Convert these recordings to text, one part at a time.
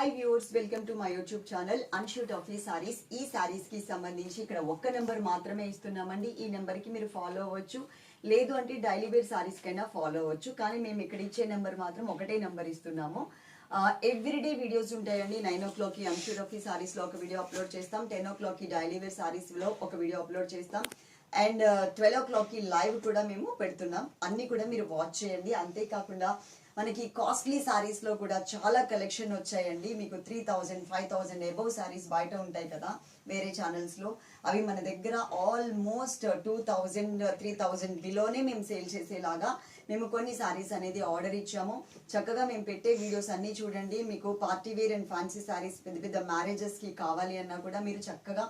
Hi viewers welcome to my YouTube channel అన్షూట్ ఆఫ్ ఈ సారీస్ ఈ సారీస్కి సంబంధించి ఇక్కడ ఒక్క నెంబర్ మాత్రమే ఇస్తున్నామండి. ఈ నెంబర్కి మీరు ఫాలో అవ్వచ్చు. లేదు అంటే డైలీ వేర్ సారీస్కైనా ఫాలో అవ్వచ్చు. కానీ మేము ఇక్కడ ఇచ్చే నెంబర్ మాత్రం ఒకటే నెంబర్ ఇస్తున్నాము. ఎవ్రీడే వీడియోస్ ఉంటాయండి. నైన్ ఓ క్లాక్కి అన్షూట్ ఆఫ్ ఈ ఒక వీడియో అప్లోడ్ చేస్తాం. టెన్ ఓ క్లాక్కి డైలీ వేర్ సారీస్లో ఒక వీడియో అప్లోడ్ చేస్తాం. అండ్ ట్వెల్వ్ ఓ క్లాక్కి లైవ్ కూడా మేము పెడుతున్నాం. అన్నీ కూడా మీరు వాచ్ చేయండి. అంతేకాకుండా మనకి కాస్ట్లీ సారీస్లో కూడా చాలా కలెక్షన్ వచ్చాయండి. మీకు three thousand five thousand above saris బయట ఉంటాయి కదా వేరే ఛానల్స్లో. అవి మన దగ్గర almost two thousand three thousand బిలోనే మేము సేల్ చేసేలాగా మేము కొన్ని సారీస్ అనేది ఆర్డర్ ఇచ్చాము. చక్కగా మేము పెట్టే వీడియోస్ అన్ని చూడండి. మీకు party wear and fancy saris పెద్ద పెద్ద మ్యారేజెస్కి కావాలి అన్నా కూడా మీరు చక్కగా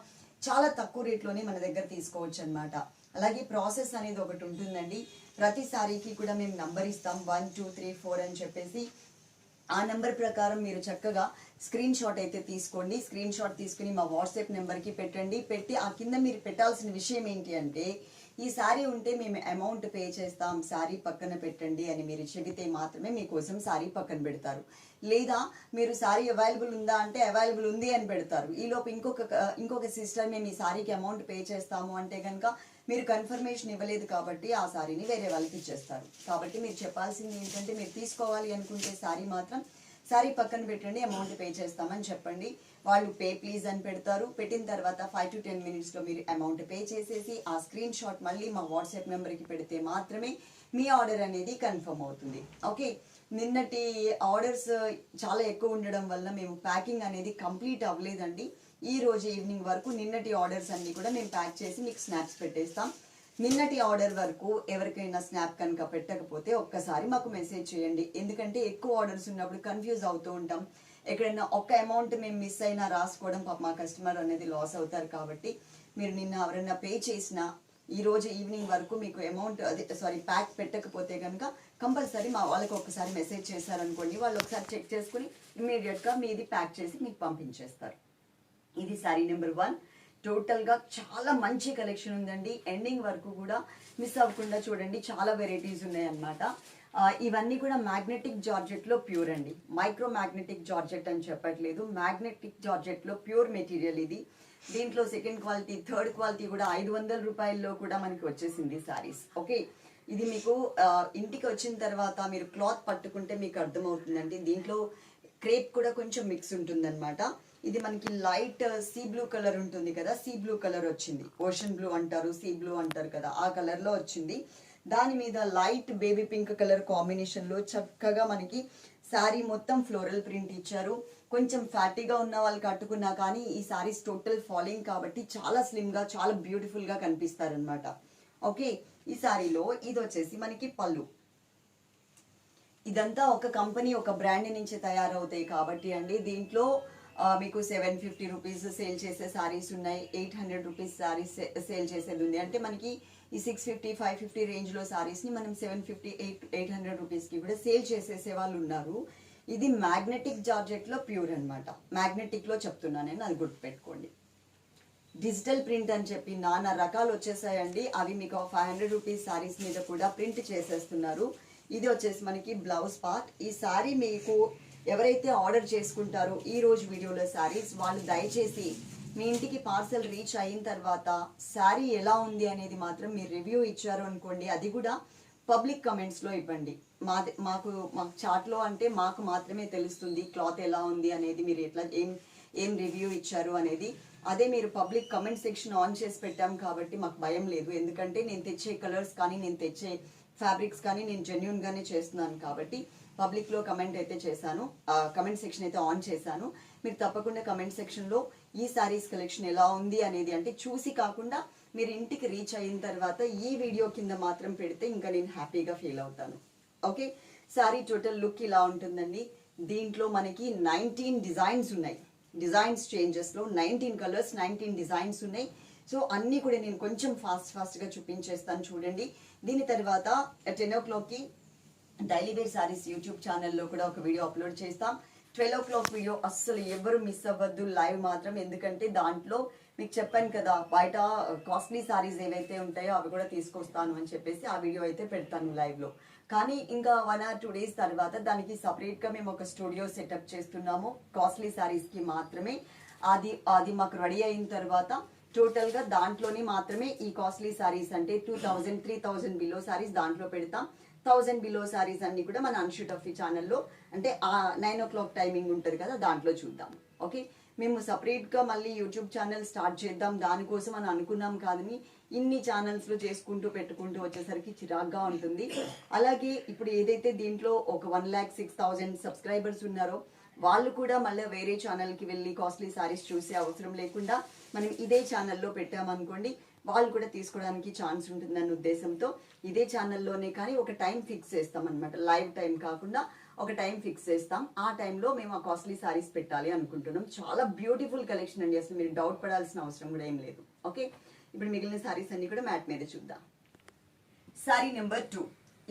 చాలా తక్కువ రేట్లోనే మన దగ్గర తీసుకోవచ్చు అనమాట అలాగే ప్రాసెస్ అనేది ఒకటి ఉంటుందండి. ప్రతి సారీకి కూడా మేము నంబర్ ఇస్తాం వన్ టూ త్రీ ఫోర్ అని చెప్పేసి. ఆ నెంబర్ ప్రకారం మీరు చక్కగా స్క్రీన్ షాట్ అయితే తీసుకోండి. స్క్రీన్ షాట్ తీసుకుని మా వాట్సాప్ నెంబర్కి పెట్టండి. పెట్టి ఆ కింద మీరు పెట్టాల్సిన విషయం ఏంటి అంటే ఈ సారీ ఉంటే మేము అమౌంట్ పే చేస్తాం సారీ పక్కన పెట్టండి అని మీరు చెబితే మాత్రమే మీకోసం సారీ పక్కన పెడతారు. లేదా మీరు సారీ అవైలబుల్ ఉందా అంటే అవైలబుల్ ఉంది అని పెడతారు. ఈలోపు ఇంకొక ఇంకొక సిస్టర్ మేము ఈ సారీకి అమౌంట్ పే చేస్తాము అంటే కనుక మీరు కన్ఫర్మేషన్ ఇవ్వలేదు కాబట్టి ఆ సారీని వేరే వాళ్ళకి ఇచ్చేస్తారు. కాబట్టి మీరు చెప్పాల్సింది ఏంటంటే మీరు తీసుకోవాలి అనుకుంటే సారీ మాత్రం సారీ పక్కన పెట్టండి అమౌంట్ పే చేస్తామని చెప్పండి. వాళ్ళు పే ప్లీజ్ అని పెడతారు. పెట్టిన తర్వాత ఫైవ్ టు టెన్ మినిట్స్లో మీరు అమౌంట్ పే చేసేసి ఆ స్క్రీన్ షాట్ మళ్ళీ మా వాట్సాప్ నెంబర్కి పెడితే మాత్రమే మీ ఆర్డర్ అనేది కన్ఫర్మ్ అవుతుంది. ఓకే నిన్నటి ఆర్డర్స్ చాలా ఎక్కువ ఉండడం వల్ల మేము ప్యాకింగ్ అనేది కంప్లీట్ అవ్వలేదండి. ఈ రోజు ఈవినింగ్ వరకు నిన్నటి ఆర్డర్స్ అన్నీ కూడా మేము ప్యాక్ చేసి మీకు స్నాప్స్ పెట్టేస్తాం. నిన్నటి ఆర్డర్ వరకు ఎవరికైనా స్నాప్ కనుక పెట్టకపోతే ఒక్కసారి మాకు మెసేజ్ చేయండి. ఎందుకంటే ఎక్కువ ఆర్డర్స్ ఉన్నప్పుడు కన్ఫ్యూజ్ అవుతూ ఉంటాం. ఎక్కడైనా ఒక్క అమౌంట్ మేము మిస్ అయినా రాసుకోవడం పాప మా కస్టమర్ అనేది లాస్ అవుతారు కాబట్టి మీరు నిన్న ఎవరైనా పే చేసినా ఈ రోజు ఈవినింగ్ వరకు మీకు అమౌంట్ అదే సారీ ప్యాక్ పెట్టకపోతే కనుక కంపల్సరీ మా వాళ్ళకి ఒకసారి మెసేజ్ చేశారనుకోండి వాళ్ళు ఒకసారి చెక్ చేసుకుని ఇమీడియట్గా మీది ప్యాక్ చేసి మీకు పంపించేస్తారు. ఇది సారీ నెంబర్ వన్ టోటల్గా చాలా మంచి కలెక్షన్ ఉందండి. ఎండింగ్ వరకు కూడా మిస్ అవ్వకుండా చూడండి చాలా వెరైటీస్ ఉన్నాయి అన్నమాట ఇవన్నీ కూడా మ్యాగ్నెటిక్ జార్జెట్లో ప్యూర్ అండి. మైక్రో మ్యాగ్నెటిక్ జార్జెట్ అని చెప్పట్లేదు. మ్యాగ్నెటిక్ జార్జెట్లో ప్యూర్ మెటీరియల్ ఇది. దీంట్లో సెకండ్ క్వాలిటీ థర్డ్ క్వాలిటీ కూడా ఐదు వందల రూపాయల్లో కూడా మనకి వచ్చేసింది సారీస్ ఓకే ఇది మీకు ఇంటికి వచ్చిన తర్వాత మీరు క్లాత్ పట్టుకుంటే మీకు అర్థమవుతుందండి. దీంట్లో క్రేప్ కూడా కొంచెం మిక్స్ ఉంటుందన్నమాట. ఇది మనకి లైట్ సీ బ్లూ కలర్ ఉంటుంది కదా సీ బ్లూ కలర్ వచ్చింది. ఓషన్ బ్లూ అంటారు సీ బ్లూ అంటారు కదా ఆ కలర్లో వచ్చింది. దాని మీద లైట్ బేబీ పింక్ కలర్ కాంబినేషన్లో చక్కగా మనకి శారీ మొత్తం ఫ్లోరల్ ప్రింట్ ఇచ్చారు. కొంచెం ఫ్యాటీగా ఉన్న వాళ్ళు కట్టుకున్నా కానీ ఈ సారీస్ టోటల్ ఫాలోయింగ్ కాబట్టి చాలా స్లిమ్గా చాలా బ్యూటిఫుల్గా కనిపిస్తారనమాట ఓకే ఈ సారీలో ఇది వచ్చేసి మనకి పళ్ళు. ఇదంతా ఒక కంపెనీ ఒక బ్రాండ్ నుంచి తయారవుతాయి కాబట్టి అండి. దీంట్లో మీకు సెవెన్ ఫిఫ్టీ రూపీస్ సేల్ చేసే శారీస్ ఉన్నాయి. Eight hundred rupees saris sale చేసేది ఉంది. అంటే మనకి ఈ సిక్స్ ఫిఫ్టీ ఫైవ్ ఫిఫ్టీ రేంజ్లో సారీస్ని మనం seven fifty eight eight hundred రూపీస్కి కూడా సేల్ చేసేసే వాళ్ళు ఉన్నారు. ఇది మ్యాగ్నెటిక్ జార్జెట్లో ప్యూర్ అనమాట మ్యాగ్నెటిక్లో చెప్తున్నా నేను అది గుర్తుపెట్టుకోండి. డిజిటల్ ప్రింట్ అని చెప్పి నానా రకాలు వచ్చేసాయండి. అవి మీకు ఫైవ్ హండ్రెడ్ రూపీస్ సారీస్ మీద కూడా ప్రింట్ చేసేస్తున్నారు. ఇది వచ్చేసి మనకి బ్లౌజ్ పార్ట్ ఈ సారీ మీకు ఎవరైతే ఆర్డర్ చేసుకుంటారో ఈ రోజు వీడియోలో శారీస్ వాళ్ళు దయచేసి మీ ఇంటికి పార్సల్ రీచ్ అయిన తర్వాత శారీ ఎలా ఉంది అనేది మాత్రం మీరు రివ్యూ ఇచ్చారు అనుకోండి. అది కూడా పబ్లిక్ కమెంట్స్లో ఇవ్వండి. మాది మాకు మాకు చాట్లో అంటే మాకు మాత్రమే తెలుస్తుంది క్లాత్ ఎలా ఉంది అనేది మీరు ఎట్లా ఏం ఏం రివ్యూ ఇచ్చారు అనేది. అదే మీరు పబ్లిక్ కమెంట్ సెక్షన్ ఆన్ చేసి పెట్టాం కాబట్టి మాకు భయం లేదు. ఎందుకంటే నేను తెచ్చే కలర్స్ కానీ నేను తెచ్చే ఫ్యాబ్రిక్స్ కానీ నేను జెన్యున్గానే చేస్తున్నాను కాబట్టి పబ్లిక్లో కమెంట్ అయితే చేశాను. కమెంట్ సెక్షన్ అయితే ఆన్ చేశాను. మీరు తప్పకుండా కమెంట్ సెక్షన్లో ఈ సారీస్ కలెక్షన్ ఎలా ఉంది అనేది అంటే చూసి కాకుండా మీరు ఇంటికి రీచ్ అయిన తర్వాత ఈ వీడియో కింద మాత్రం పెడితే ఇంకా నేను హ్యాపీగా ఫీల్ అవుతాను. ఓకే సారీ టోటల్ లుక్ ఇలా ఉంటుందండి. దీంట్లో మనకి నైన్టీన్ డిజైన్స్ ఉన్నాయి. డిజైన్స్ చేంజెస్లో నైన్టీన్ కలర్స్ నైన్టీన్ డిజైన్స్ ఉన్నాయి. సో అన్నీ కూడా నేను కొంచెం ఫాస్ట్ ఫాస్ట్గా చూపించేస్తాను చూడండి. దీని తర్వాత టెన్ ఓ క్లాక్కి డైలీ వేర్ సారీస్ యూట్యూబ్ ఛానల్లో కూడా ఒక వీడియో అప్లోడ్ చేస్తాం. ట్వెల్వ్ ఓ క్లాక్ వీడియో అస్సలు ఎవరు మిస్ అవ్వద్దు లైవ్ మాత్రం. ఎందుకంటే దాంట్లో మీకు చెప్పాను కదా బయట కాస్ట్లీ సారీస్ ఏవైతే ఉంటాయో అవి కూడా తీసుకొస్తాను అని చెప్పేసి ఆ వీడియో అయితే పెడతాను లైవ్లో. కానీ ఇంకా వన్ ఆర్ టూ డేస్ తర్వాత దానికి సపరేట్గా మేము ఒక స్టూడియో సెటప్ చేస్తున్నాము కాస్ట్లీ సారీస్కి మాత్రమే. అది అది మాకు రెడీ అయిన తర్వాత టోటల్గా దాంట్లోని దాంట్లోనే మాత్రమే ఈ కాస్ట్లీ సారీస్ అంటే two thousand three thousand below saris దాంట్లో పెడతాం. థౌజండ్ బిలో సారీస్ అన్ని కూడా మన అన్షూట్ ఆఫ్ ఛానల్లో అంటే ఆ నైన్ ఓ క్లాక్ టైమింగ్ ఉంటుంది కదా దాంట్లో చూద్దాం. ఓకే మేము సపరేట్గా మళ్ళీ యూట్యూబ్ ఛానల్ స్టార్ట్ చేద్దాం. దానికోసం అని అనుకున్నాం కాదని ఇన్ని ఛానల్స్లో చేసుకుంటూ పెట్టుకుంటూ వచ్చేసరికి చిరాగ్గా ఉంటుంది. అలాగే ఇప్పుడు ఏదైతే దీంట్లో ఒక one lakh six thousand subscribers ఉన్నారో వాళ్ళు కూడా మళ్ళీ వేరే ఛానల్కి వెళ్ళి కాస్ట్లీ సారీస్ చూసే అవసరం లేకుండా మనం ఇదే ఛానల్లో పెట్టామనుకోండి వాళ్ళు కూడా తీసుకోవడానికి ఛాన్స్ ఉంటుందన్న ఉద్దేశంతో ఇదే ఛానల్లోనే కానీ ఒక టైం ఫిక్స్ చేస్తాం అనమాట లైవ్ టైం కాకుండా ఒక టైం ఫిక్స్ చేస్తాం. ఆ టైంలో మేము ఆ కాస్ట్లీ సారీస్ పెట్టాలి అనుకుంటున్నాం. చాలా బ్యూటిఫుల్ కలెక్షన్ అండి. అసలు మీరు డౌట్ పడాల్సిన అవసరం కూడా ఏం లేదు. ఓకే ఇప్పుడు మిగిలిన సారీస్ అన్ని కూడా మ్యాట్ మీద చూద్దాం. సారీ నెంబర్ టూ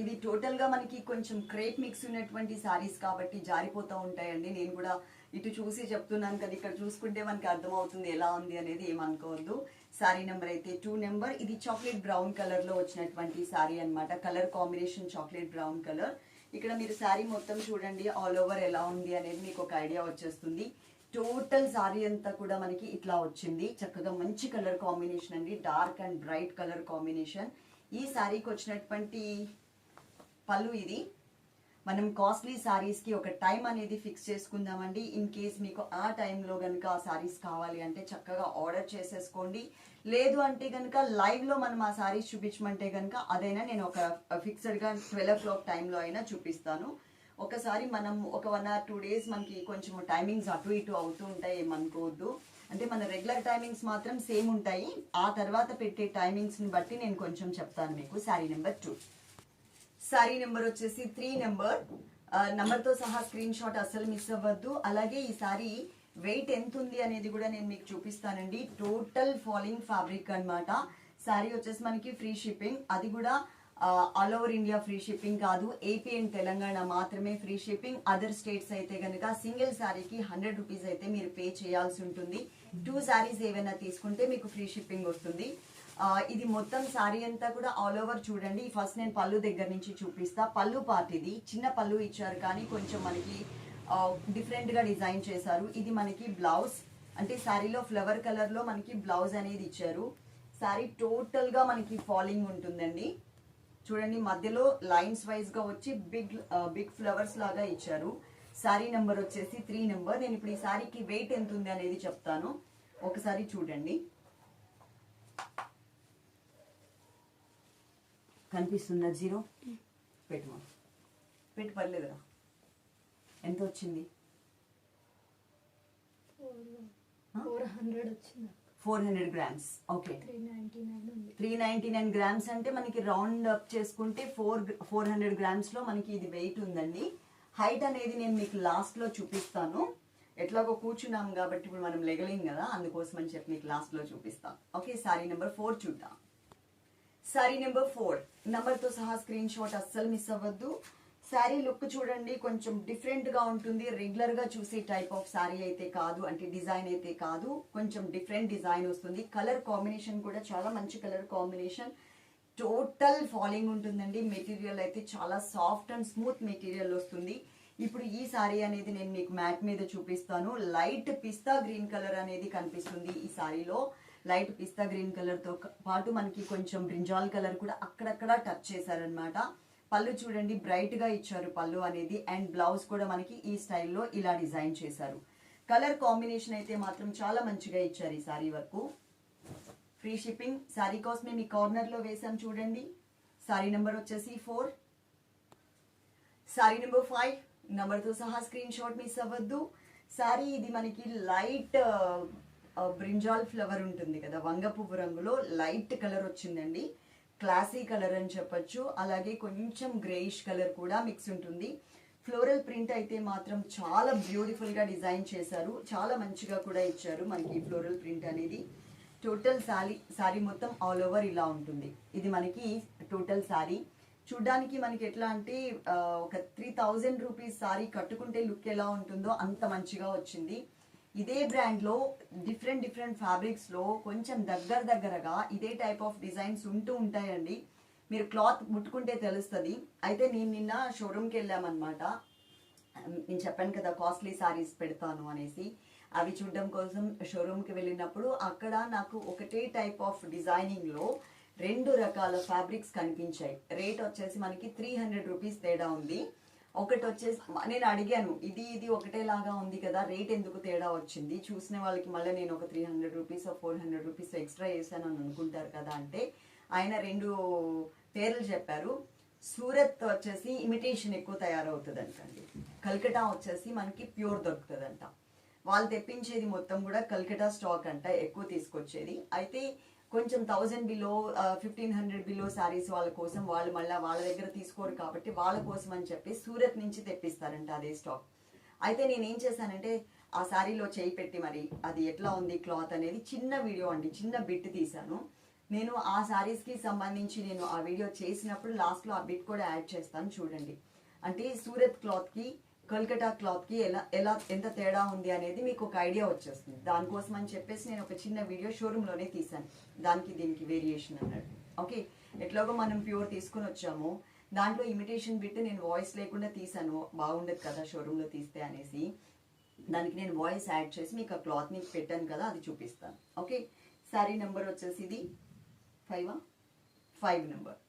ఇది టోటల్గా మనకి కొంచెం క్రేప్ మిక్స్ ఉన్నటువంటి సారీస్ కాబట్టి జారిపోతూ ఉంటాయండి. నేను కూడా ఇటు చూసి చెప్తున్నాను కదా ఇక్కడ చూసుకుంటే మనకి అర్థమవుతుంది ఎలా ఉంది అనేది ఏమనుకోవద్దు శారీ నెంబర్ అయితే టూ నెంబర్ ఇది చాక్లెట్ బ్రౌన్ కలర్లో వచ్చినటువంటి శారీ అన్నమాట. Colour combination chocolate brown colour ఇక్కడ మీరు శారీ మొత్తం చూడండి ఆల్ ఓవర్ ఎలా ఉంది అనేది మీకు ఒక ఐడియా వచ్చేస్తుంది. టోటల్ శారీ అంతా కూడా మనకి ఇట్లా వచ్చింది. చక్కగా మంచి కలర్ కాంబినేషన్ అండి. Dark and bright colour combination ఈ శారీకి వచ్చినటువంటి పళ్ళు ఇది. మనం కాస్ట్లీ శారీస్కి ఒక టైం అనేది ఫిక్స్ చేసుకుందామండి. ఇన్ కేస్ మీకు ఆ టైంలో కనుక ఆ శారీస్ కావాలి అంటే చక్కగా ఆర్డర్ చేసేసుకోండి. లేదు అంటే కనుక లైవ్లో మనం ఆ శారీస్ చూపించమంటే కనుక అదైనా నేను ఒక ఫిక్స్డ్గా ట్వెల్వ్ ఓ క్లాక్ టైంలో అయినా చూపిస్తాను. ఒకసారి మనం ఒక వన్ ఆర్ టూ డేస్ మనకి కొంచెం టైమింగ్స్ అటు ఇటు అవుతూ ఉంటాయి ఏమనుకోవద్దు. అంటే మన రెగ్యులర్ టైమింగ్స్ మాత్రం సేమ్ ఉంటాయి. ఆ తర్వాత పెట్టే టైమింగ్స్ని బట్టి నేను కొంచెం చెప్తాను మీకు. Sari number two sari number వచ్చేసి త్రీ నెంబర్ నెంబర్తో సహా స్క్రీన్ షాట్ అస్సలు మిస్ అవ్వద్దు. అలాగే ఈ సారీ వెయిట్ ఎంత ఉంది అనేది కూడా నేను మీకు చూపిస్తానండి. టోటల్ ఫాలింగ్ ఫ్యాబ్రిక్ అన్నమాట. శారీ వచ్చేసి మనకి ఫ్రీ షిప్పింగ్ అది కూడా all over India free shipping కాదు. ఏపీ అండ్ తెలంగాణ మాత్రమే ఫ్రీ షిప్పింగ్ అదర్ స్టేట్స్ అయితే కనుక సింగిల్ శారీకి హండ్రెడ్ రూపీస్ అయితే మీరు పే చేయాల్సి ఉంటుంది. టూ శారీస్ ఏవైనా తీసుకుంటే మీకు ఫ్రీ షిప్పింగ్ వస్తుంది. ఇది మొత్తం సారీ అంతా కూడా ఆల్ ఓవర్ చూడండి. ఫస్ట్ నేను పళ్ళు దగ్గర నుంచి చూపిస్తా. పళ్ళు పార్ట్ ఇది. చిన్న పళ్ళు ఇచ్చారు కానీ కొంచెం మనకి డిఫరెంట్గా డిజైన్ చేశారు. ఇది మనకి బ్లౌజ్ అంటే శారీలో ఫ్లవర్ కలర్లో మనకి బ్లౌజ్ అనేది ఇచ్చారు. శారీ టోటల్గా మనకి ఫాలింగ్ ఉంటుందండి. చూడండి మధ్యలో లైన్స్ వైజ్గా వచ్చి బిగ్ బిగ్ ఫ్లవర్స్ లాగా ఇచ్చారు. శారీ నెంబర్ వచ్చేసి త్రీ నెంబర్ నేను ఇప్పుడు ఈ శారీకి వెయిట్ ఎంత ఉంది అనేది చెప్తాను. ఒకసారి చూడండి. కనిపిస్తుందా జీరో? పెట్టు పెట్టి పర్లేదురా. ఎంత వచ్చింది? Four hundred grams. Okay. Three ninety nine grams అంటే మనకి రౌండ్ అప్ చేసుకుంటే ఫోర్ ఫోర్ హండ్రెడ్ గ్రామ్స్లో మనకి ఇది వెయిట్ ఉందండి. హైట్ అనేది నేను మీకు లాస్ట్లో చూపిస్తాను. ఎట్లాగో కూర్చున్నాం కాబట్టి ఇప్పుడు మనం లెగలేం కదా అందుకోసం అని చెప్పి మీకు లాస్ట్లో చూపిస్తాను ఓకే సారీ నెంబర్ ఫోర్ చూద్దాం. Sari number four. తో సహా స్క్రీన్ షాట్ అస్సలు మిస్ అవ్వద్దు. శారీ లుక్ చూడండి కొంచెం డిఫరెంట్గా ఉంటుంది. రెగ్యులర్గా చూసే టైప్ ఆఫ్ శారీ అయితే కాదు అంటే డిజైన్ అయితే కాదు. కొంచెం డిఫరెంట్ డిజైన్ వస్తుంది. కలర్ కాంబినేషన్ కూడా చాలా మంచి కలర్ కాంబినేషన్. టోటల్ ఫాలింగ్ ఉంటుందండి. మెటీరియల్ అయితే చాలా సాఫ్ట్ అండ్ స్మూత్ మెటీరియల్ వస్తుంది. ఇప్పుడు ఈ శారీ అనేది నేను మీకు మ్యాట్ మీద చూపిస్తాను. లైట్ పిస్తా గ్రీన్ కలర్ అనేది కనిపిస్తుంది ఈ శారీలో. లైట్ పిస్తా గ్రీన్ కలర్తో పాటు మనకి కొంచెం బ్రింజాల్ కలర్ కూడా అక్కడక్కడ టచ్ చేశారనమాట పళ్ళు చూడండి బ్రైట్గా ఇచ్చారు పళ్ళు అనేది. అండ్ బ్లౌజ్ కూడా మనకి ఈ స్టైల్లో ఇలా డిజైన్ చేశారు. కలర్ కాంబినేషన్ అయితే మాత్రం చాలా మంచిగా ఇచ్చారు ఈ సారీ వరకు. ఫ్రీ షిప్పింగ్ సారీ కాస్ట్ మేము ఈ కార్నర్ వేసాం చూడండి. సారీ నెంబర్ వచ్చేసి ఫోర్ సారీ నెంబర్ ఫైవ్ నెంబర్తో సహా స్క్రీన్ షాట్ మిస్ అవ్వద్దు. సారీ ఇది మనకి లైట్ బ్రింజాల్ ఫ్లవర్ ఉంటుంది కదా వంగ పువ్వు రంగులో లైట్ కలర్ వచ్చిందండి. క్లాసీ కలర్ అని చెప్పొచ్చు. అలాగే కొంచెం గ్రేయిష్ కలర్ కూడా మిక్స్ ఉంటుంది. ఫ్లోరల్ ప్రింట్ అయితే మాత్రం చాలా బ్యూటిఫుల్గా డిజైన్ చేశారు. చాలా మంచిగా కూడా ఇచ్చారు మనకి ఫ్లోరల్ ప్రింట్ అనేది. టోటల్ శారీ శారీ మొత్తం ఆల్ ఓవర్ ఇలా ఉంటుంది. ఇది మనకి టోటల్ శారీ చూడ్డానికి మనకి ఎట్లా అంటే ఒక త్రీ థౌజండ్ రూపీస్ శారీ కట్టుకుంటే లుక్ ఎలా ఉంటుందో అంత మంచిగా వచ్చింది. ఇదే బ్రాండ్లో డిఫరెంట్ డిఫరెంట్ ఫ్యాబ్రిక్స్లో కొంచెం దగ్గర దగ్గరగా ఇదే టైప్ ఆఫ్ డిజైన్స్ ఉంటూ ఉంటాయండి. మీరు క్లాత్ ముట్టుకుంటే తెలుస్తుంది. అయితే నేను నిన్న షోరూమ్కి వెళ్ళామన్నమాట. నేను చెప్పాను కదా కాస్ట్లీ సారీస్ పెడతాను అనేసి. అవి చూడడం కోసం షోరూమ్కి వెళ్ళినప్పుడు అక్కడ నాకు ఒకటే టైప్ ఆఫ్ డిజైనింగ్లో రెండు రకాల ఫ్యాబ్రిక్స్ కనిపించాయి. రేట్ వచ్చేసి మనకి త్రీ హండ్రెడ్ రూపీస్ తేడా ఉంది. ఒకటి వచ్చేసి నేను అడిగాను ఇది ఇది ఒకటేలాగా ఉంది కదా రేట్ ఎందుకు తేడా వచ్చింది? చూసిన వాళ్ళకి మళ్ళీ నేను ఒక three hundred rupees four hundred rupees extra చేశాను అని అనుకుంటారు కదా అంటే ఆయన రెండు పేర్లు చెప్పారు. సూరత్ వచ్చేసి ఇమిటేషన్ ఎక్కువ తయారవుతుంది అంటండి కల్కటా వచ్చేసి మనకి ప్యూర్ దొరుకుతుందంట. వాళ్ళు తెప్పించేది మొత్తం కూడా కల్కటా స్టాక్ అంట ఎక్కువ తీసుకొచ్చేది. అయితే కొంచెం thousand below fifteen hundred below saris వాళ్ళ కోసం వాళ్ళు మళ్ళీ వాళ్ళ దగ్గర తీసుకోరు కాబట్టి వాళ్ళ కోసం అని చెప్పి సూరత్ నుంచి తెప్పిస్తారంట అదే స్టాక్ అయితే నేను ఏం చేశానంటే ఆ శారీలో చేయి పెట్టి మరి అది ఎట్లా ఉంది క్లాత్ అనేది చిన్న వీడియో అండి చిన్న బిట్ తీశాను. నేను ఆ శారీస్కి సంబంధించి నేను ఆ వీడియో చేసినప్పుడు లాస్ట్లో ఆ బిట్ కూడా యాడ్ చేస్తాను చూడండి. అంటే సూరత్ క్లాత్కి కల్కటా క్లాత్కి ఎలా ఎలా ఎంత తేడా ఉంది అనేది మీకు ఒక ఐడియా వచ్చేస్తుంది. దానికోసం అని చెప్పేసి నేను ఒక చిన్న వీడియో షోరూమ్లోనే తీసాను దానికి దీనికి వేరియేషన్ అన్నట్టు ఓకే? ఎట్లాగో మనం ప్యూర్ తీసుకొని వచ్చాము. దాంట్లో ఇమిటేషన్ బిట్ నేను వాయిస్ లేకుండా తీసాను బాగుండదు కదా షోరూమ్లో తీస్తే అనేసి. దానికి నేను వాయిస్ యాడ్ చేసి మీకు ఆ క్లాత్ని పెట్టాను కదా అది చూపిస్తాను. ఓకే? శారీ నెంబర్ వచ్చేసి ఇది five? Five number.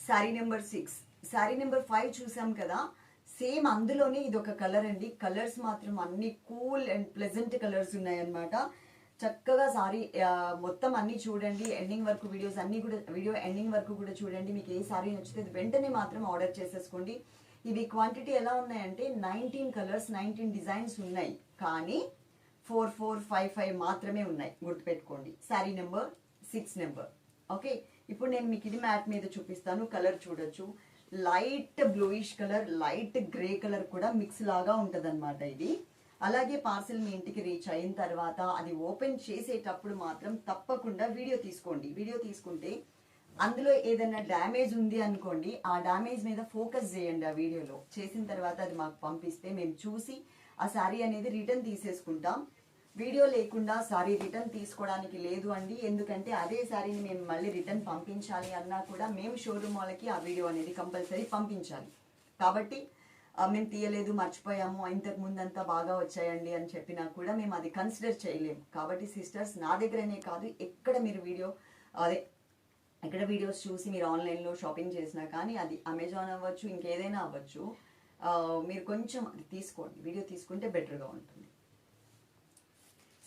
Sari number six. Sari number five చూసాం కదా. సేమ్ అందులోనే ఇది ఒక కలర్ అండి. కలర్స్ మాత్రం అన్ని కూల్ అండ్ ప్లెజెంట్ కలర్స్ ఉన్నాయన్నమాట. చక్కగా సారీ మొత్తం అన్ని చూడండి. ఎండింగ్ వరకు వీడియోస్ అన్ని కూడా వీడియో ఎండింగ్ వరకు కూడా చూడండి. మీకు ఏ సారీ నచ్చితే వెంటనే మాత్రం ఆర్డర్ చేసేసుకోండి. ఇవి క్వాంటిటీ ఎలా ఉన్నాయంటే నైన్టీన్ కలర్స్ నైన్టీన్ డిజైన్స్ ఉన్నాయి. కానీ ఫోర్ ఫోర్ ఫైవ్ ఫైవ్ మాత్రమే ఉన్నాయి. గుర్తుపెట్టుకోండి. Sari number six number okay ఇప్పుడు నేను మీకు ఇది మ్యాట్ మీద చూపిస్తాను. కలర్ చూడొచ్చు. Light bluish colour light grey colour కూడా మిక్స్ లాగా ఉంటుందన్నమాట ఇది. అలాగే పార్సిల్ మీ ఇంటికి రీచ్ అయిన తర్వాత అది ఓపెన్ చేసేటప్పుడు మాత్రం తప్పకుండా వీడియో తీసుకోండి. వీడియో తీసుకుంటే అందులో ఏదైనా డ్యామేజ్ ఉంది అనుకోండి ఆ డ్యామేజ్ మీద ఫోకస్ చేయండి ఆ వీడియోలో. చేసిన తర్వాత అది మాకు పంపిస్తే మేము చూసి ఆ శారీ అనేది రిటర్న్ తీసేసుకుంటాం. వీడియో లేకుండా సారీ రిటర్న్ తీసుకోవడానికి లేదు అండి. ఎందుకంటే అదే శారీని మేము మళ్ళీ రిటర్న్ పంపించాలి అన్నా కూడా మేము షోరూమ్ వాళ్ళకి ఆ వీడియో అనేది కంపల్సరీ పంపించాలి. కాబట్టి మేము తీయలేదు మర్చిపోయాము ఇంతకు ముందంతా బాగా వచ్చాయండి అని చెప్పినా కూడా మేము అది కన్సిడర్ చేయలేము. కాబట్టి సిస్టర్స్ నా దగ్గరనే కాదు ఎక్కడ మీరు వీడియో అదే ఎక్కడ వీడియోస్ చూసి మీరు ఆన్లైన్లో షాపింగ్ చేసినా కానీ అది అమెజాన్ అవ్వచ్చు ఇంకేదైనా అవ్వచ్చు మీరు కొంచెం అది తీసుకోండి. వీడియో తీసుకుంటే బెటర్గా ఉంటుంది.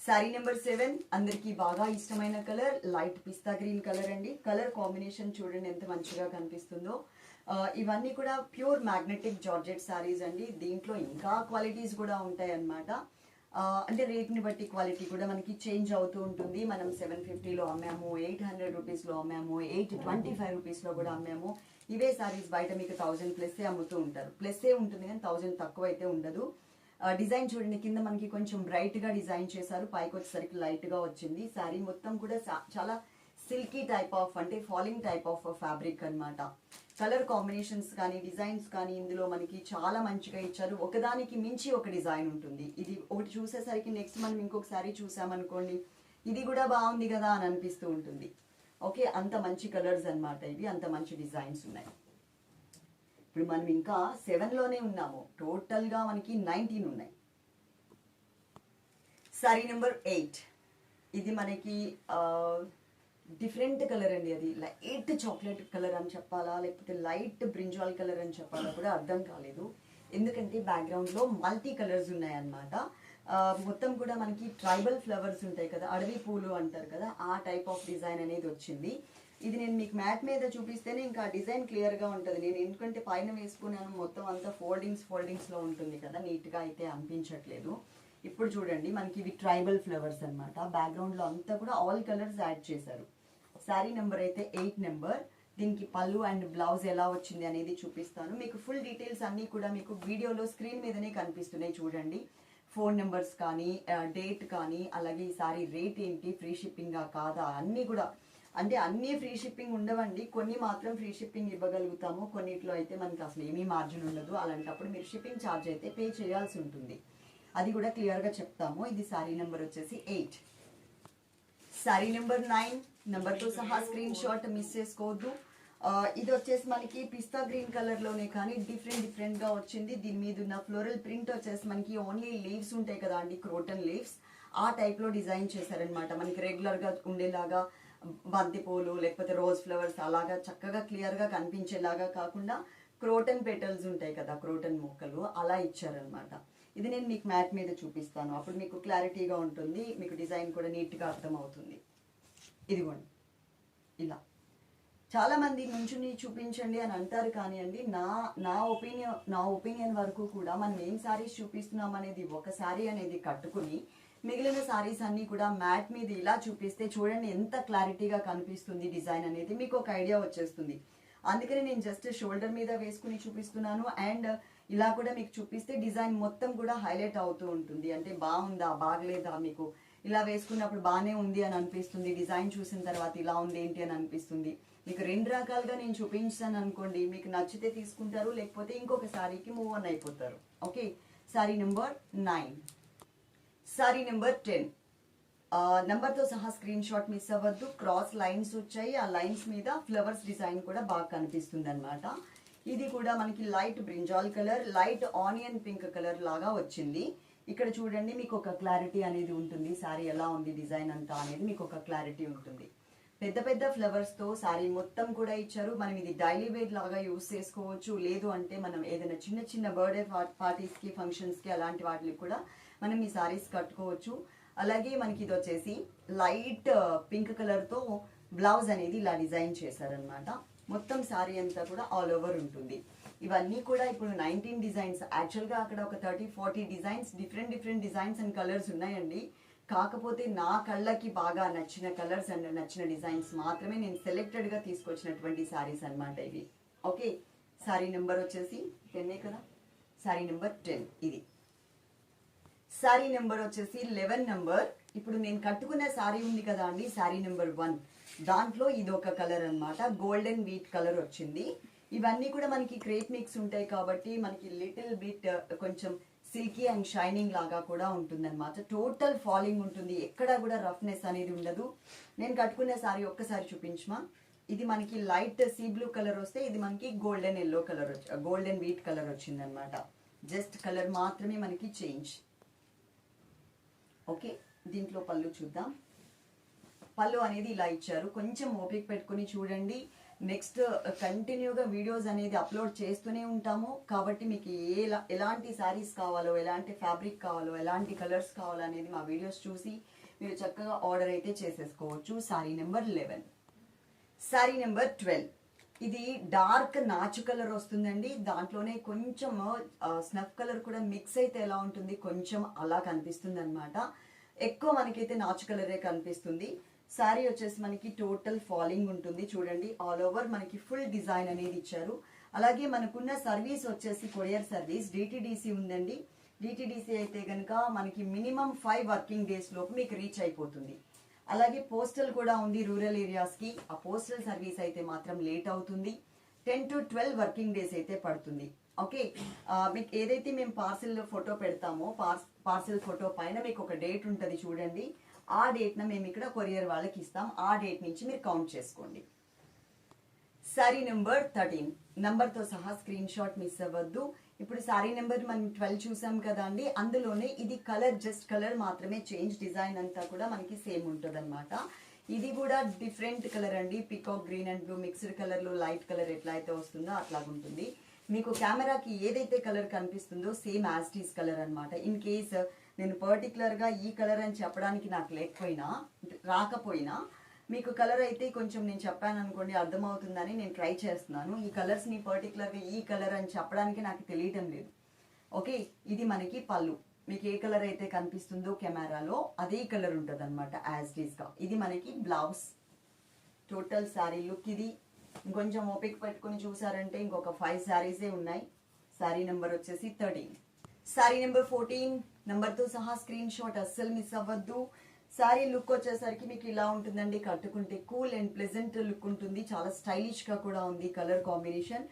శారీ నెంబర్ సెవెన్ అందరికి బాగా ఇష్టమైన colour light pista green colour అండి. కలర్ కాంబినేషన్ చూడండి ఎంత మంచిగా కనిపిస్తుందో. ఇవన్నీ కూడా ప్యూర్ మ్యాగ్నెటిక్ జార్జెట్ శారీస్ అండి. దీంట్లో ఇంకా క్వాలిటీస్ కూడా ఉంటాయి అన్నమాట అంటే రేట్ని బట్టి క్వాలిటీ కూడా మనకి చేంజ్ అవుతూ ఉంటుంది. మనం సెవెన్ ఫిఫ్టీలో అమ్మాము ఎయిట్ హండ్రెడ్ రూపీస్లో అమ్మాము ఎయిట్ ట్వంటీ ఫైవ్ రూపీస్లో కూడా అమ్మాము. ఇవే సారీస్ బయట మీకు థౌజండ్ ప్లస్సే అమ్ముతూ ఉంటారు. ప్లస్సే ఉంటుంది కానీ థౌజండ్ తక్కువ అయితే ఉండదు. డిజైన్ చూడండి కింద మనకి కొంచెం బ్రైట్గా డిజైన్ చేశారు. పైకి వచ్చేసరికి లైట్గా వచ్చింది. శారీ మొత్తం కూడా చాలా సిల్కీ టైప్ ఆఫ్ అంటే ఫాలింగ్ టైప్ ఆఫ్ ఫ్యాబ్రిక్ అనమాట కలర్ కాంబినేషన్స్ కానీ డిజైన్స్ కానీ ఇందులో మనకి చాలా మంచిగా ఇచ్చారు. ఒకదానికి మించి ఒక డిజైన్ ఉంటుంది. ఇది ఒకటి చూసేసరికి నెక్స్ట్ మనం ఇంకొక శారీ చూసామనుకోండి ఇది కూడా బాగుంది కదా అని అనిపిస్తూ ఉంటుంది. ఓకే అంత మంచి కలర్స్ అన్నమాట ఇవి. అంత మంచి డిజైన్స్ ఉన్నాయి. ఇప్పుడు మనం ఇంకా సెవెన్లోనే ఉన్నాము. టోటల్గా మనకి నైన్టీన్ ఉన్నాయి. సారీ నెంబర్ ఎయిట్ ఇది మనకి డిఫరెంట్ కలర్ అండి అది. లైట్ చాక్లెట్ కలర్ అని చెప్పాలా? లేకపోతే లైట్ బ్రింజాల్ కలర్ అని చెప్పాలా కూడా అర్థం కాలేదు. ఎందుకంటే బ్యాక్గ్రౌండ్లో మల్టీ కలర్స్ ఉన్నాయన్నమాట. మొత్తం కూడా మనకి ట్రైబల్ ఫ్లవర్స్ ఉంటాయి కదా. అడవి పూలు అంటారు కదా. ఆ టైప్ ఆఫ్ డిజైన్ అనేది వచ్చింది. ఇది నేను మీకు మ్యాట్ మీద చూపిస్తేనే ఇంకా డిజైన్ క్లియర్గా ఉంటుంది. నేను ఎందుకంటే పైన వేసుకున్నాను మొత్తం అంతా ఫోల్డింగ్స్ ఫోల్డింగ్స్లో ఉంటుంది కదా నీట్గా అయితే అనిపించట్లేదు. ఇప్పుడు చూడండి మనకి ఇవి ట్రైబల్ ఫ్లవర్స్ అనమాట బ్యాక్గ్రౌండ్లో అంతా కూడా ఆల్ కలర్స్ యాడ్ చేశారు. శారీ నెంబర్ అయితే ఎయిట్ నెంబర్. దీనికి పళ్ళు అండ్ బ్లౌజ్ ఎలా వచ్చింది అనేది చూపిస్తాను. మీకు ఫుల్ డీటెయిల్స్ అన్నీ కూడా మీకు వీడియోలో స్క్రీన్ మీదనే కనిపిస్తున్నాయి చూడండి. ఫోన్ నెంబర్స్ కానీ డేట్ కానీ అలాగే ఈ సారీ రేట్ ఏంటి ఫ్రీ షిప్పింగా కాదా అన్నీ కూడా అంటే అన్నీ ఫ్రీ షిప్పింగ్ ఉండవండి. కొన్ని మాత్రం ఫ్రీ షిప్పింగ్ ఇవ్వగలుగుతాము. కొన్నిట్లో అయితే మనకి అసలు ఏమీ మార్జిన్ ఉండదు. అలాంటప్పుడు మీరు షిప్పింగ్ ఛార్జ్ అయితే పే చేయాల్సి ఉంటుంది. అది కూడా క్లియర్గా చెప్తాము. ఇది సారీ నెంబర్ వచ్చేసి ఎయిట్. Sari number nine. నెంబర్తో సహా స్క్రీన్ షాట్ మిస్ చేసుకోవద్దు. ఇది వచ్చేసి మనకి పిస్తా గ్రీన్ కలర్లోనే కానీ డిఫరెంట్ డిఫరెంట్గా వచ్చింది. దీని మీద ఉన్న ఫ్లోరల్ ప్రింట్ వచ్చేసి మనకి ఓన్లీ లీవ్స్ ఉంటాయి కదా అండి. Croton leaves. ఆ టైప్లో డిజైన్ చేశారనమాట మనకి రెగ్యులర్గా ఉండేలాగా బంతిపూలు లేకపోతే రోజ్ ఫ్లవర్స్ అలాగా చక్కగా క్లియర్గా కనిపించేలాగా కాకుండా క్రోటన్ పెటల్స్ ఉంటాయి కదా క్రోటన్ మొక్కలు అలా ఇచ్చారనమాట ఇది నేను మీకు మ్యాట్ మీద చూపిస్తాను. అప్పుడు మీకు క్లారిటీగా ఉంటుంది మీకు డిజైన్ కూడా నీట్గా అర్థమవుతుంది. ఇదిగోండి. ఇలా. చాలామంది నుంచుని చూపించండి అని అంటారు కానివ్వండి నా నా ఒపీనియన్ నా ఒపీనియన్ వరకు కూడా మనం ఏం శారీస్ చూపిస్తున్నాం అనేది ఒక శారీ అనేది కట్టుకుని మిగిలిన సారీస్ అన్ని కూడా మ్యాట్ మీద ఇలా చూపిస్తే చూడండి ఎంత క్లారిటీగా కనిపిస్తుంది డిజైన్ అనేది. మీకు ఒక ఐడియా వచ్చేస్తుంది. అందుకని నేను జస్ట్ షోల్డర్ మీద వేసుకుని చూపిస్తున్నాను. అండ్ ఇలా కూడా మీకు చూపిస్తే డిజైన్ మొత్తం కూడా హైలైట్ అవుతూ ఉంటుంది. అంటే బాగుందా? బాగలేదా మీకు? ఇలా వేసుకున్నప్పుడు బాగానే ఉంది అని అనిపిస్తుంది. డిజైన్ చూసిన తర్వాత ఇలా ఉంది ఏంటి అని అనిపిస్తుంది. మీకు రెండు రకాలుగా నేను చూపించాను అనుకోండి. మీకు నచ్చితే తీసుకుంటారు లేకపోతే ఇంకొక సారీకి మూవ్ ఆన్ అయిపోతారు. Okay sari number nine sari number ten నెంబర్తో సహా స్క్రీన్ షాట్ మిస్ అవ్వద్దు. క్రాస్ లైన్స్ వచ్చాయి. ఆ లైన్స్ మీద ఫ్లవర్స్ డిజైన్ కూడా బాగా కనిపిస్తుంది అనమాట ఇది కూడా మనకి light brinjal colour light onion pink colour లాగా వచ్చింది. ఇక్కడ చూడండి మీకు ఒక క్లారిటీ అనేది ఉంటుంది. సారీ ఎలా ఉంది డిజైన్ అంతా అనేది మీకు ఒక క్లారిటీ ఉంటుంది. పెద్ద పెద్ద ఫ్లవర్స్తో శారీ సారీ మొత్తం కూడా ఇచ్చారు. మనం ఇది డైలీ వేర్ లాగా యూస్ చేసుకోవచ్చు. లేదు అంటే మనం ఏదైనా చిన్న చిన్న బర్త్డే పార్టీస్కి ఫంక్షన్స్కి అలాంటి వాటికి కూడా మనం ఈ సారీస్ కట్టుకోవచ్చు. అలాగే మనకి ఇది వచ్చేసి లైట్ పింక్ కలర్తో బ్లౌజ్ అనేది ఇలా డిజైన్ చేశారనమాట మొత్తం సారీ అంతా కూడా ఆల్ ఓవర్ ఉంటుంది. ఇవన్నీ కూడా ఇప్పుడు నైన్టీన్ డిజైన్స్ యాక్చువల్గా అక్కడ ఒక thirty forty designs different different designs and colours ఉన్నాయండి. కాకపోతే నా కళ్ళకి బాగా నచ్చిన కలర్స్ అండ్ నచ్చిన డిజైన్స్ మాత్రమే నేను సెలెక్టెడ్గా తీసుకొచ్చినటువంటి శారీస్ అనమాట ఇవి. ఓకే శారీ నెంబర్ వచ్చేసి టెన్నే కదా? శారీ నెంబర్ టెన్ ఇది. శారీ నెంబర్ వచ్చేసి లెవెన్ నెంబర్ ఇప్పుడు నేను కట్టుకున్న శారీ ఉంది కదా అండి శారీ నెంబర్ వన్ దాంట్లో ఇది ఒక కలర్ అన్నమాట. గోల్డెన్ వీట్ కలర్ వచ్చింది. ఇవన్నీ కూడా మనకి క్రేప్ మిక్స్ ఉంటాయి కాబట్టి మనకి లిటిల్ బిట్ uh, కొంచెం సిల్కీ అండ్ షైనింగ్ లాగా కూడా ఉంటుంది అనమాట టోటల్ ఫాలింగ్ ఉంటుంది. ఎక్కడ కూడా రఫ్నెస్ అనేది ఉండదు. నేను కట్టుకునే సారీ ఒక్కసారి చూపించమా? ఇది మనకి లైట్ సీ బ్లూ కలర్ వస్తే ఇది మనకి golden yellow colour golden wheat colour వచ్చింది అనమాట జస్ట్ కలర్ మాత్రమే మనకి చేంజ్ ఓకే దీంట్లో పళ్ళు చూద్దాం. పళ్ళు అనేది ఇలా ఇచ్చారు. కొంచెం ఓపిక పెట్టుకుని చూడండి. నెక్స్ట్ కంటిన్యూగా వీడియోస్ అనేది అప్లోడ్ చేస్తూనే ఉంటాము. కాబట్టి మీకు ఏ ఎలాంటి శారీస్ కావాలో ఎలాంటి ఫ్యాబ్రిక్ కావాలో ఎలాంటి కలర్స్ కావాలో అనేది మా వీడియోస్ చూసి మీరు చక్కగా ఆర్డర్ అయితే చేసేసుకోవచ్చు. Sari number eleven sari number twelve ఇది డార్క్ నాచు కలర్ వస్తుందండి. దాంట్లోనే కొంచెం స్నఫ్ కలర్ కూడా మిక్స్ అయితే ఎలా ఉంటుంది కొంచెం అలా కనిపిస్తుంది అనమాట ఎక్కువ మనకైతే నాచు కలరే కనిపిస్తుంది. శారీ వచ్చేసి మనకి టోటల్ ఫాలింగ్ ఉంటుంది చూడండి. ఆల్ ఓవర్ మనకి ఫుల్ డిజైన్ అనేది ఇచ్చారు. అలాగే మనకున్న సర్వీస్ వచ్చేసి కొరియర్ సర్వీస్ డిటిడిసి ఉందండి. డిటిడిసి అయితే కనుక మనకి మినిమం ఫైవ్ వర్కింగ్ డేస్ లోపు మీకు రీచ్ అయిపోతుంది. అలాగే పోస్టల్ కూడా ఉంది రూరల్ ఏరియాస్కి. ఆ పోస్టల్ సర్వీస్ అయితే మాత్రం లేట్ అవుతుంది. Ten to twelve working days అయితే పడుతుంది. ఓకే? మీకు ఏదైతే మేము పార్సిల్ ఫోటో పెడతామో పార్సిల్ ఫోటో పైన మీకు ఒక డేట్ ఉంటుంది చూడండి. ఆ డేట్న మేము ఇక్కడ కొరియర్ వాళ్ళకి ఇస్తాం. ఆ డేట్ నుంచి మీరు కౌంట్ చేసుకోండి. Sari number thirteen. తో సహా స్క్రీన్ షాట్ మిస్ అవ్వద్దు. ఇప్పుడు సారీ నెంబర్ మనం ట్వెల్వ్ చూసాం కదా అండి. అందులోనే ఇది కలర్ జస్ట్ కలర్ మాత్రమే చేంజ్ డిజైన్ అంతా కూడా మనకి సేమ్ ఉంటుంది ఇది కూడా డిఫరెంట్ కలర్ అండి. Peacock green and blue mixed కలర్లో లైట్ కలర్ ఎట్లా అయితే వస్తుందో అట్లాగుంటుంది మీకు కెమెరాకి ఏదైతే కలర్ కనిపిస్తుందో same as it is colour అనమాట ఇన్ కేస్ నేను పర్టికులర్గా ఈ కలర్ అని చెప్పడానికి నాకు లేకపోయినా రాకపోయినా మీకు కలర్ అయితే కొంచెం నేను చెప్పాను అనుకోండి అర్థమవుతుందని నేను ట్రై చేస్తున్నాను. ఈ కలర్స్ని పర్టికులర్గా ఈ కలర్ అని చెప్పడానికి నాకు తెలియటం లేదు. ఓకే ఇది మనకి పళ్ళు. మీకు ఏ కలర్ అయితే కనిపిస్తుందో కెమెరాలో అదే కలర్ ఉంటుంది అనమాట యాజ్ డీస్గా ఇది మనకి బ్లౌజ్ టోటల్ శారీ లుక్ ఇది. ఇంకొంచెం ఓపిక పెట్టుకుని చూసారంటే ఇంకొక ఫైవ్ శారీసే ఉన్నాయి. శారీ నెంబర్ వచ్చేసి థర్టీన్ శారీ నెంబర్ ఫోర్టీన్ నెంబర్తో సహా స్క్రీన్ షాట్ అస్సలు మిస్ అవ్వద్దు. శారీ లుక్ వచ్చేసరికి మీకు ఇలా ఉంటుందండి కట్టుకుంటే కూల్ అండ్ ప్లెజెంట్ లుక్ ఉంటుంది. చాలా స్టైలిష్గా కూడా ఉంది కలర్ కాంబినేషన్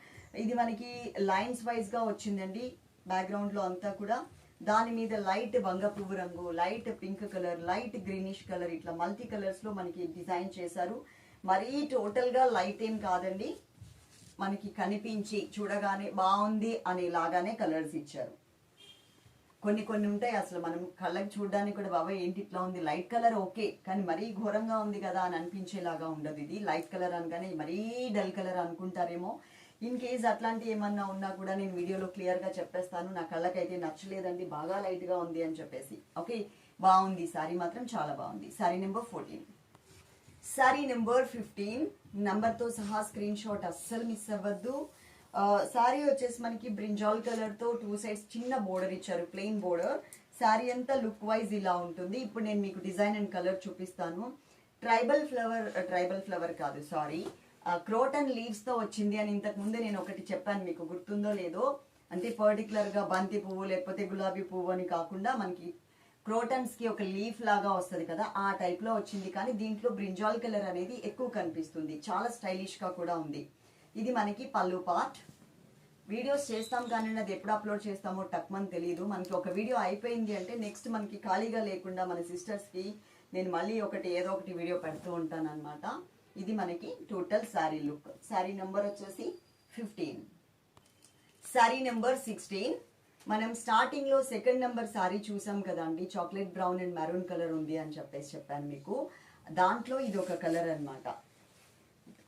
ఇది మనకి లైన్స్ వైజ్గా వచ్చిందండి బ్యాక్గ్రౌండ్లో అంతా కూడా. దాని మీద లైట్ బంగ పువ్వు రంగు light pink colour light greenish colour ఇట్లా మల్టీ కలర్స్లో మనకి డిజైన్ చేశారు. మరీ టోటల్గా లైట్ ఏం కాదండి మనకి కనిపించి చూడగానే బాగుంది అనేలాగానే కలర్స్ ఇచ్చారు. కొన్ని కొన్ని ఉంటాయి అసలు మనం కళ్ళకి చూడడానికి కూడా బాబా ఏంటి ఇట్లా ఉంది? లైట్ కలర్ ఓకే కానీ మరీ ఘోరంగా ఉంది కదా అని అనిపించేలాగా ఉండదు ఇది. లైట్ కలర్ అనగానే మరీ డల్ కలర్ అనుకుంటారేమో. ఇన్ కేస్ అట్లాంటి ఏమన్నా ఉన్నా కూడా నేను వీడియోలో క్లియర్గా చెప్పేస్తాను. నా కళ్ళకైతే నచ్చలేదండి. బాగా లైట్గా ఉంది అని చెప్పేసి. ఓకే? బాగుంది. సారీ మాత్రం చాలా బాగుంది. Sari number fourteen sari number fifteen నెంబర్తో సహా స్క్రీన్ షాట్ అస్సలు మిస్ అవ్వద్దు. సారీ వచ్చేసి మనకి బ్రింజాల్ కలర్తో టూ సైడ్స్ చిన్న బోర్డర్ ఇచ్చారు ప్లెయిన్ బోర్డర్. శారీ అంతా లుక్ వైజ్ ఇలా ఉంటుంది. ఇప్పుడు నేను మీకు డిజైన్ అండ్ కలర్ చూపిస్తాను. ట్రైబల్ ఫ్లవర్ ట్రైబల్ ఫ్లవర్ కాదు సారీ. క్రోటన్ లీవ్స్తో వచ్చింది అని ఇంతకు ముందే నేను ఒకటి చెప్పాను మీకు గుర్తుందో లేదో. అంటే పర్టికులర్గా బంతి పువ్వు లేకపోతే గులాబీ పువ్వు అని కాకుండా మనకి క్రోటన్స్కి ఒక లీఫ్ లాగా వస్తుంది కదా ఆ టైప్లో వచ్చింది. కానీ దీంట్లో బ్రింజాల్ కలర్ అనేది ఎక్కువ కనిపిస్తుంది. చాలా స్టైలిష్గా కూడా ఉంది. ఇది మనకి పళ్ళు పార్ట్ వీడియోస్ చేస్తాం కానీ అది ఎప్పుడు అప్లోడ్ చేస్తామో టక్మని తెలియదు మనకి ఒక వీడియో అయిపోయింది అంటే నెక్స్ట్ మనకి ఖాళీగా లేకుండా మన సిస్టర్స్కి నేను మళ్ళీ ఒకటి ఏదో ఒకటి వీడియో పెడుతూ ఉంటాను అనమాట ఇది మనకి total sari look sari number వచ్చేసి ఫిఫ్టీన్ శారీ నెంబర్ సిక్స్టీన్ మనం స్టార్టింగ్లో సెకండ్ నెంబర్ శారీ చూసాం కదండి chocolate brown and maroon colour ఉంది అని చెప్పేసి చెప్పాను మీకు. దాంట్లో ఇది ఒక కలర్ అన్నమాట.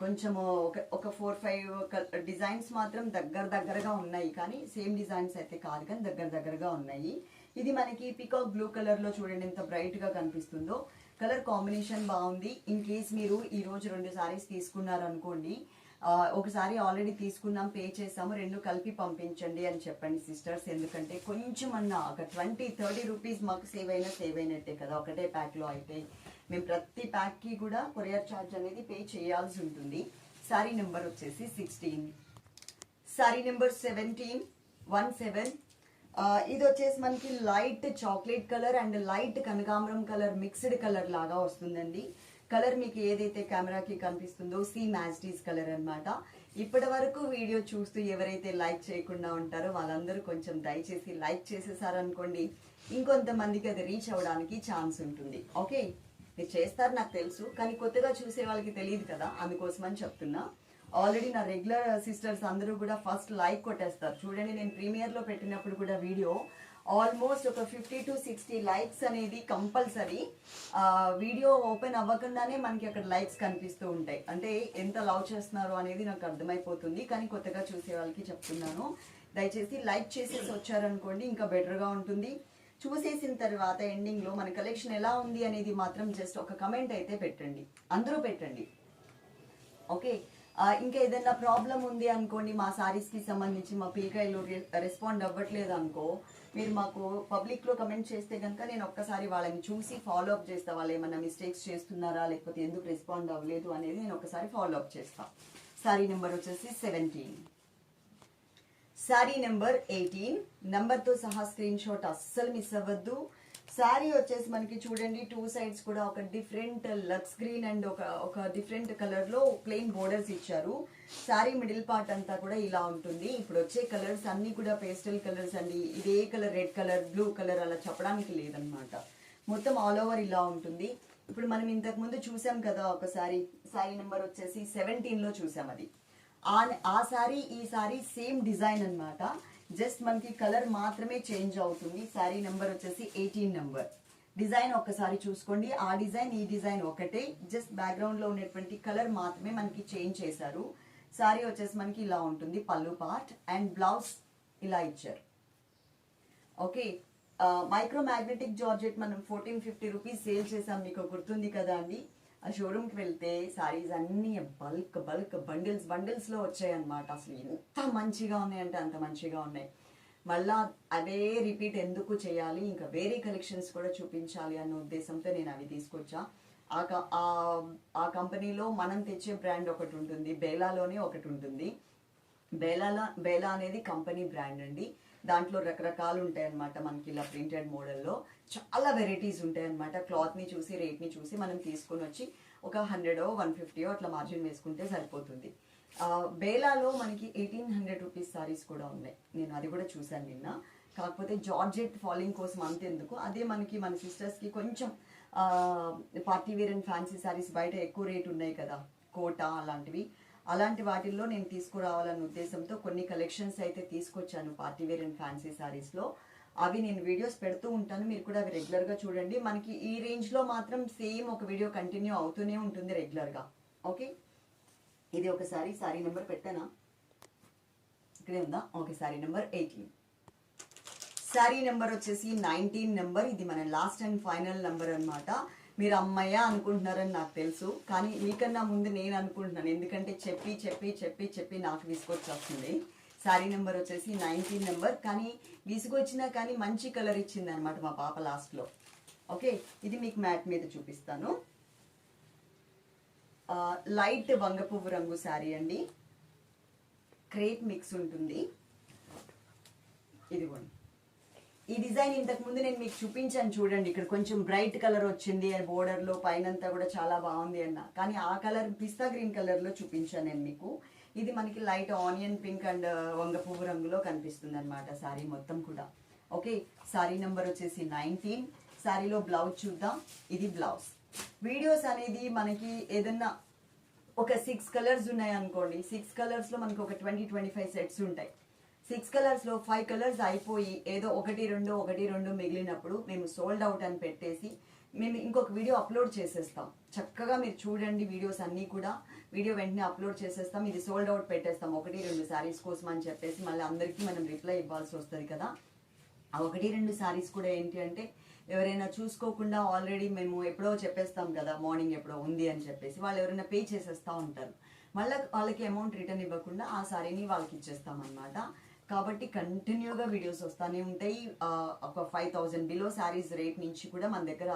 కొంచెము ఒక ఒక ఫోర్ ఫైవ్ డిజైన్స్ మాత్రం దగ్గర దగ్గరగా ఉన్నాయి. కానీ సేమ్ డిజైన్స్ అయితే కాదు కానీ దగ్గర దగ్గరగా ఉన్నాయి. ఇది మనకి పికాక్ బ్లూ కలర్లో చూడండి ఎంత బ్రైట్గా కనిపిస్తుందో. కలర్ కాంబినేషన్ బాగుంది. ఇన్ కేస్ మీరు ఈరోజు రెండు సారీస్ తీసుకున్నారు అనుకోండి ఒకసారి ఆల్రెడీ తీసుకున్నాం పే చేసాము రెండు కలిపి పంపించండి అని చెప్పండి సిస్టర్స్ ఎందుకంటే కొంచెం అన్న ఒక ట్వంటీ థర్టీ రూపీస్ మాకు సేవ్ అయినా సేవ్ అయినట్టే కదా ఒకటే ప్యాక్లో అయితే. మేము ప్రతి ప్యాక్కి కూడా కొరియర్ ఛార్జ్ అనేది పే చేయాల్సి ఉంటుంది. శారీ నెంబర్ వచ్చేసి sixteen. Sari number seventeen one seven. ఇది వచ్చేసి మనకి light chocolate colour and light కనకాంబరం కలర్ మిక్స్డ్ కలర్ లాగా వస్తుందండి. కలర్ మీకు ఏదైతే కెమెరాకి కనిపిస్తుందో సీ మ్యాస్టీస్ కలర్ అన్నమాట. ఇప్పటి వరకు వీడియో చూస్తూ ఎవరైతే లైక్ చేయకుండా ఉంటారో వాళ్ళందరూ కొంచెం దయచేసి లైక్ చేసేసారనుకోండి ఇంకొంతమందికి అది రీచ్ అవ్వడానికి ఛాన్స్ ఉంటుంది. ఓకే? మీరు చేస్తారు నాకు తెలుసు కానీ కొత్తగా చూసే వాళ్ళకి తెలియదు కదా అందుకోసమని చెప్తున్నా. ఆల్రెడీ నా రెగ్యులర్ సిస్టర్స్ అందరూ కూడా ఫస్ట్ లైక్ కొట్టేస్తారు. చూడండి నేను ప్రీమియర్లో పెట్టినప్పుడు కూడా వీడియో ఆల్మోస్ట్ ఒక ఫిఫ్టీ టు సిక్స్టీ లైక్స్ అనేది కంపల్సరీ వీడియో ఓపెన్ అవ్వకుండానే మనకి అక్కడ లైక్స్ కనిపిస్తూ ఉంటాయి. అంటే ఎంత లవ్ చేస్తున్నారు అనేది నాకు అర్థమైపోతుంది కానీ కొత్తగా చూసే వాళ్ళకి చెప్తున్నాను. దయచేసి లైక్ చేసేసి వచ్చారనుకోండి ఇంకా బెటర్గా ఉంటుంది. చూసేసిన తర్వాత ఎండింగ్లో మన కలెక్షన్ ఎలా ఉంది అనేది మాత్రం జస్ట్ ఒక కమెంట్ అయితే పెట్టండి. అందరూ పెట్టండి. ఓకే ఇంకా ఏదైనా ప్రాబ్లం ఉంది అనుకోండి మా సారీస్కి సంబంధించి మా పీకాయలు రెస్పాండ్ అవ్వట్లేదు అనుకో మీరు మాకు పబ్లిక్లో కమెంట్ చేస్తే కనుక నేను ఒక్కసారి వాళ్ళని చూసి ఫాలో అప్ చేస్తా. వాళ్ళు ఏమైనా మిస్టేక్స్ చేస్తున్నారా లేకపోతే ఎందుకు రెస్పాండ్ అవ్వలేదు అనేది నేను ఒకసారి ఫాలో అప్ చేస్తా. సారీ నెంబర్ వచ్చేసి సెవెంటీన్ శారీ నెంబర్ ఎయిటీన్. నెంబర్తో సహా స్క్రీన్ షాట్ అస్సలు మిస్ అవ్వద్దు. శారీ వచ్చేసి మనకి చూడండి టూ సైడ్స్ కూడా ఒక డిఫరెంట్ లక్స్ గ్రీన్ అండ్ ఒక ఒక డిఫరెంట్ కలర్లో ప్లెయిన్ బోర్డర్స్ ఇచ్చారు. శారీ మిడిల్ పార్ట్ అంతా కూడా ఇలా ఉంటుంది. ఇప్పుడు వచ్చే కలర్స్ అన్నీ కూడా పేస్టల్ కలర్స్ అండి. ఇదే colour red colour blue colour అలా చెప్పడానికి లేదనమాట మొత్తం ఆల్ ఓవర్ ఇలా ఉంటుంది. ఇప్పుడు మనం ఇంతకుముందు చూసాం కదా ఒక సారీ నెంబర్ వచ్చేసి సెవెంటీన్లో చూసాం అది. ఆ ఆ సారీ ఈ సారీ సేమ్ డిజైన్ అన్నమాట. జస్ట్ మనకి కలర్ మాత్రమే చేంజ్ అవుతుంది. శారీ నెంబర్ వచ్చేసి ఎయిటీన్ నెంబర్. డిజైన్ ఒక్కసారి చూసుకోండి. ఆ డిజైన్ ఈ డిజైన్ ఒకటే. జస్ట్ బ్యాక్గ్రౌండ్లో ఉన్నటువంటి కలర్ మాత్రమే మనకి చేంజ్ చేశారు. శారీ వచ్చేసి మనకి ఇలా ఉంటుంది పళ్ళు పార్ట్ అండ్ బ్లౌజ్ ఇలా ఇచ్చారు. ఓకే మైక్రో మ్యాగ్నెటిక్ జార్జెట్ మనం ఫోర్టీన్ ఫిఫ్టీ రూపీస్ సేల్ చేసాం మీకు గుర్తుంది కదా అండి. ఆ షోరూమ్కి వెళ్తే సారీస్ అన్ని బల్క్ బల్క్ బండిల్స్ బండిల్స్లో వచ్చాయి అనమాట అసలు ఎంత మంచిగా ఉన్నాయంటే అంత మంచిగా ఉన్నాయి. మళ్ళా అదే రిపీట్ ఎందుకు చేయాలి? ఇంకా వేరే కలెక్షన్స్ కూడా చూపించాలి అన్న ఉద్దేశంతో నేను అవి తీసుకొచ్చా. ఆ క- ఆ- కంపెనీలో మనం తెచ్చే బ్రాండ్ ఒకటి ఉంటుంది. బేలాలోనే ఒకటి ఉంటుంది. బేలాలో బేలా అనేది కంపెనీ బ్రాండ్ అండి. దాంట్లో రకరకాలు ఉంటాయి అన్నమాట మనకి ఇలా ప్రింటెడ్ మోడల్లో చాలా వెరైటీస్ ఉంటాయి అన్నమాట క్లాత్ని చూసి రేట్ని చూసి మనం తీసుకొని వచ్చి ఒక హండ్రెడో వన్ ఫిఫ్టీయో అట్లా మార్జిన్ వేసుకుంటే సరిపోతుంది. బేలాలో మనకి ఎయిటీన్ హండ్రెడ్ రూపీస్ సారీస్ కూడా ఉన్నాయి. నేను అది కూడా చూశాను నిన్న. కాకపోతే జార్జెట్ ఫాలింగ్ కోసం అంతెందుకు అదే మనకి మన సిస్టర్స్కి కొంచెం party wear and fancy saris బయట ఎక్కువ రేట్ ఉన్నాయి కదా. కోట అలాంటివి. అలాంటి వాటిల్లో నేను తీసుకురావాలన్న ఉద్దేశంతో కొన్ని కలెక్షన్స్ అయితే తీసుకొచ్చాను పార్టీ వేర్ అండ్ ఫ్యాన్సీ శారీస్లో అవి నేను వీడియోస్ పెడుతూ ఉంటాను. మీరు కూడా అవి రెగ్యులర్గా చూడండి. మనకి ఈ రేంజ్లో మాత్రం సేమ్ ఒక వీడియో కంటిన్యూ అవుతూనే ఉంటుంది రెగ్యులర్గా ఓకే ఇది ఒకసారి సారీ నెంబర్ పెట్టానా? ఇక్కడే ఉందా? Okay sari number eighteen sari number వచ్చేసి నైన్టీన్ నెంబర్ ఇది మన లాస్ట్ అండ్ ఫైనల్ నెంబర్ అన్నమాట. మీరు అమ్మయ్య అనుకుంటున్నారని నాకు తెలుసు. కానీ మీకన్నా ముందు నేను అనుకుంటున్నాను. ఎందుకంటే చెప్పి చెప్పి చెప్పి చెప్పి నాకు విసుకొచ్చేస్తుంది శారీ నెంబర్ వచ్చేసి నైన్టీన్ నెంబర్. కానీ విసుగొచ్చినా కానీ మంచి కలర్ ఇచ్చింది అనమాట మా పాప లాస్ట్లో. ఓకే? ఇది మీకు మ్యాట్ మీద చూపిస్తాను. లైట్ వంగపువ్వు రంగు శారీ అండి. క్రేప్ మిక్స్ ఉంటుంది. ఇదిగోండి. ఈ డిజైన్ ఇంతకుముందు నేను మీకు చూపించాను చూడండి. ఇక్కడ కొంచెం బ్రైట్ కలర్ వచ్చింది. బోర్డర్లో పైనంతా కూడా చాలా బాగుంది అన్న. కానీ ఆ కలర్ పిస్తా గ్రీన్ కలర్లో చూపించాను నేను మీకు. ఇది మనకి లైట్ ఆనియన్ పింక్ అండ్ వంగ పువ్వు రంగులో కనిపిస్తుంది అనమాట శారీ మొత్తం కూడా. ఓకే శారీ నెంబర్ వచ్చేసి నైన్టీన్. శారీలో బ్లౌజ్ చూద్దాం. ఇది బ్లౌజ్. వీడియోస్ అనేది మనకి ఏదన్నా ఒక సిక్స్ కలర్స్ ఉన్నాయి అనుకోండి. సిక్స్ కలర్స్లో ఒక ట్వంటీ ట్వంటీ ఫైవ్ సెట్స్ ఉంటాయి. సిక్స్ కలర్స్లో ఫైవ్ కలర్స్ అయిపోయి ఏదో ఒకటి రెండు ఒకటి రెండు మిగిలినప్పుడు మేము సోల్డ్ అవుట్ అని పెట్టేసి మేము ఇంకొక వీడియో అప్లోడ్ చేసేస్తాం. చక్కగా మీరు చూడండి వీడియోస్ అన్నీ కూడా. వీడియో వెంటనే అప్లోడ్ చేసేస్తాం. ఇది సోల్డ్ అవుట్ పెట్టేస్తాం. ఒకటి రెండు శారీస్ కోసం అని చెప్పేసి మళ్ళీ అందరికీ మనం రిప్లై ఇవ్వాల్సి వస్తుంది కదా. ఆ ఒకటి రెండు శారీస్ కూడా ఏంటి అంటే ఎవరైనా చూసుకోకుండా ఆల్రెడీ మేము ఎప్పుడో చెప్పేస్తాం కదా మార్నింగ్ ఎప్పుడో ఉంది అని చెప్పేసి వాళ్ళు ఎవరైనా పే చేసేస్తూ ఉంటారు. మళ్ళీ వాళ్ళకి అమౌంట్ రిటర్న్ ఇవ్వకుండా ఆ శారీని వాళ్ళకి ఇచ్చేస్తాం అనమాట కాబట్టి కంటిన్యూగా వీడియోస్ వస్తూనే ఉంటాయి. ఒక five thousand below saris rate నుంచి కూడా మన దగ్గర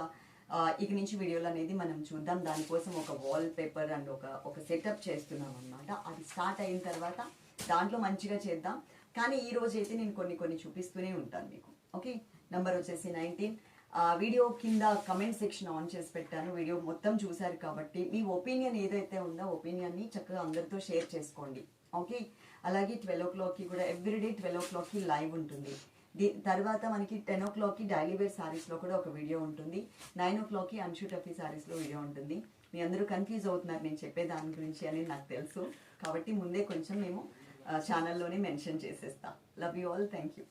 ఇక నుంచి వీడియోలు అనేది మనం చూద్దాం. దానికోసం ఒక వాల్ పేపర్ అండ్ ఒక ఒక సెటప్ చేస్తున్నాం అనమాట అది స్టార్ట్ అయిన తర్వాత దాంట్లో మంచిగా చేద్దాం. కానీ ఈ రోజు అయితే నేను కొన్ని కొన్ని చూపిస్తూనే ఉంటాను మీకు. ఓకే నంబర్ వచ్చేసి నైన్టీన్ వీడియో కింద కమెంట్ సెక్షన్ ఆన్ చేసి పెట్టాను. వీడియో మొత్తం చూశారు కాబట్టి మీ ఒపీనియన్ ఏదైతే ఉందో ఒపీనియన్ని చక్కగా అందరితో షేర్ చేసుకోండి. ఓకే అలాగే ట్వెల్వ్ ఓ క్లాక్కి కూడా ఎవ్రీడే ట్వెల్వ్ ఓ క్లాక్కి లైవ్ ఉంటుంది. తర్వాత మనకి టెన్ ఓ క్లాక్కి డైలీ వేర్ శారీస్లో కూడా ఒక వీడియో ఉంటుంది. నైన్ ఓ క్లాక్కి అన్షూ టఫీ శారీస్లో వీడియో ఉంటుంది. మీ అందరూ కన్ఫ్యూజ్ అవుతున్నారు నేను చెప్పే దాని గురించి అని నాకు తెలుసు. కాబట్టి ముందే కొంచెం మేము ఛానల్లోనే మెన్షన్ చేసేస్తాం. Love you all thank you